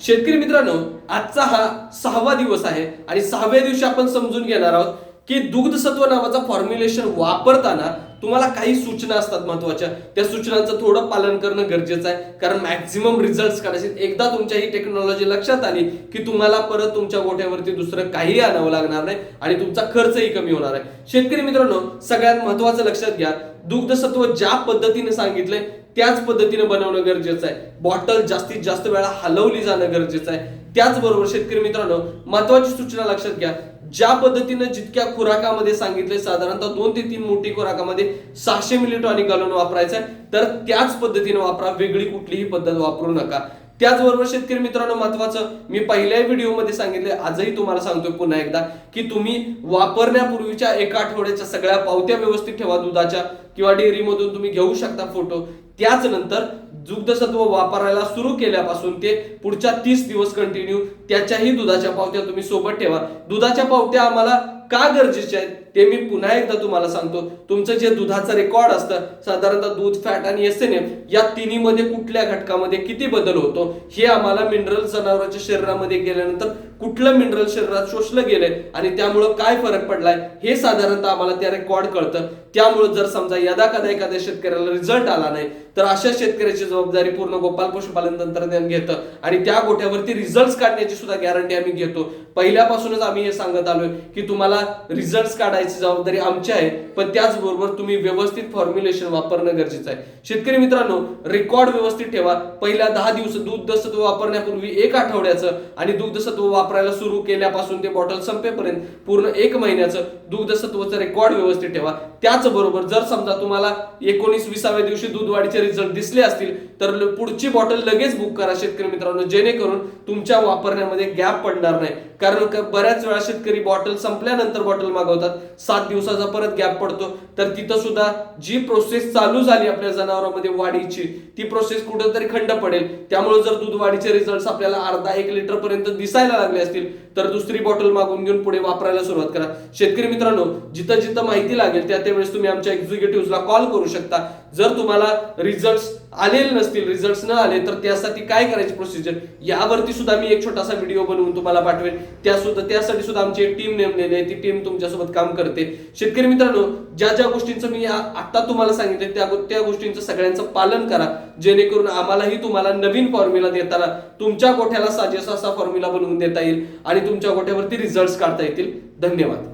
शेतकरी मित्रांनो आजचा हा सहावा दिवस आहे आणि सहाव्या दिवशी आपण समजून घेणार आहोत की दुग्धसत्व नावाचा फॉर्म्युलेशन वापरताना तुम्हाला काही सूचना असतात महत्त्वाच्या त्या सूचनांचं थोडं पालन करणं गरजेचं आहे. कारण मॅक्झिमम रिझल्ट काढायचे एकदा तुमच्या ही टेक्नॉलॉजी लक्षात आली की तुम्हाला परत तुमच्या गोठ्यावरती दुसरं काही आणावं लागणार नाही आणि तुमचा खर्चही कमी होणार आहे. शेतकरी मित्रांनो सगळ्यात महत्वाचं लक्षात घ्या. दुग्धसत्व ज्या पद्धतीने सांगितलंय त्याच पद्धतीने बनवणं गरजेचं आहे. बॉटल जास्तीत जास्त वेळा हलवली जाणं गरजेचं आहे. त्याचबरोबर शेतकरी मित्रांनो महत्वाची सूचना लक्षात घ्या. ज्या पद्धतीनं जितक्या खुराकामध्ये सांगितले साधारणतः दोन ते तीन मोठी खुराकामध्ये सहाशे मिली टॉनिक घालून वापरायचं आहे तर त्याच पद्धतीने वापरा. वेगळी कुठलीही पद्धत वापरू नका. त्याचबरोबर शेतकरी मित्रांनो महत्वाचं मी पहिल्या व्हिडिओमध्ये सांगितले आजही तुम्हाला सांगतोय पुन्हा एकदा की तुम्ही वापरण्यापूर्वीच्या एका आठवड्याच्या सगळ्या पावत्या व्यवस्थित ठेवा दुधाच्या किंवा डेअरीमधून तुम्ही घेऊ शकता फोटो त्याच नंतर दुग्धसत्व वापरायला सुरू केल्यापासून ते पुढच्या तीस दिवस कंटिन्यू त्याच्याही दुधाच्या पावत्या तुम्ही सोबत ठेवा. दुधाच्या पावत्या आम्हाला का गरजेच्या आहेत? ते मी पुन्हा एकदा तुम्हाला सांगतो. तुमचं जे दुधाचं रेकॉर्ड असतं साधारणतः दूध फॅट आणि एस एन एम या तिन्हीमध्ये कुठल्या घटकामध्ये किती बदल होतो? हे आम्हाला मिनरल जनावरांच्या शरीरामध्ये गेल्यानंतर कुठलं मिनरल शरीरात शोषलं गेलंय आणि त्यामुळं काय फरक पडलाय हे साधारणतः आम्हाला त्या रेकॉर्ड कळतं. त्यामुळं जर समजा यदा कदा एखाद्या शेतकऱ्याला रिझल्ट आला नाही तर अशा शेतकऱ्याची जबाबदारी पूर्ण गोपाल पशुपालन तंत्रज्ञान घेतं आणि त्या गोठ्यावरती रिझल्ट काढण्याची सुद्धा गॅरंटी आम्ही घेतो. पहिल्यापासूनच आम्ही हे सांगत आलोय की तुम्हाला रिझल्ट काढायचे जबाबदारी आमची आहे पण त्याचबरोबर तुम्ही व्यवस्थित फॉर्म्युलेशन वापरणं गरजेचं आहे. शेतकरी मित्रांनो रेकॉर्ड व्यवस्थित ठेवा. पहिल्या दहा दिवस दुग्धसत्व वापरण्यापूर्वी एक आठवड्याचं आणि दुग्धसत्व वापरायला सुरू केल्यापासून ते बॉटल संपेपर्यंत पूर्ण एक महिन्याचं दुग्धसत्वचं रेकॉर्ड व्यवस्थित ठेवा. त्याचबरोबर जर समजा तुम्हाला एकोणीस विसाव्या दिवशी दूध वाढीचे रिझल्ट दिसले असतील तर पुढची बॉटल लगेच बुक करा शेतकरी मित्रांनो जेणेकरून तुमच्या वापरण्यामध्ये गॅप पडणार नाही. कारण बऱ्याच वेळा शेतकरी बॉटल संपल्यानंतर बॉटल मागवतात सात दिवसाचा परत गॅप पडतो. तर तिथं सुद्धा जी प्रोसेस चालू झाली आपल्या जनावरांमध्ये वाढीची ती प्रोसेस कुठेतरी खंड पडेल. त्यामुळे जर दूध वाढीचे रिझल्ट आपल्याला अर्धा एक लिटर पर्यंत दिसायला लागले असतील तर दुसरी बॉटल मागून घेऊन पुढे वापरायला सुरुवात करा. शेतकरी मित्रांनो जिथं जिथं माहिती लागेल त्या त्यावेळेस तुम्ही आमच्या एक्झिक्युटिव्हला कॉल करू शकता. जर तुम्हाला रिझल्ट्स आलेले नसतील रिझल्ट्स न आले तर त्यासाठी काय करायची प्रोसिजर यावरती सुद्धा मी एक छोटासा व्हिडिओ बनवून तुम्हाला पाठवेन. त्या सुद्धा त्यासाठी सुद्धा आमची एक टीम नेमलेली आहे. ती टीम तुमच्यासोबत काम करते. शेतकरी मित्रांनो ज्या ज्या गोष्टींचं मी आत्ता आता तुम्हाला सांगितलं त्या त्या गोष्टींचं सगळ्यांचं पालन करा. जेणेकरून आम्हालाही तुम्हाला नवीन फॉर्म्युला देताना तुमच्या गोठ्याला साजेसा असा फॉर्म्युला बनवून देता येईल आणि तुमच्या गोठ्यावरती रिझल्ट्स काढता येतील. धन्यवाद.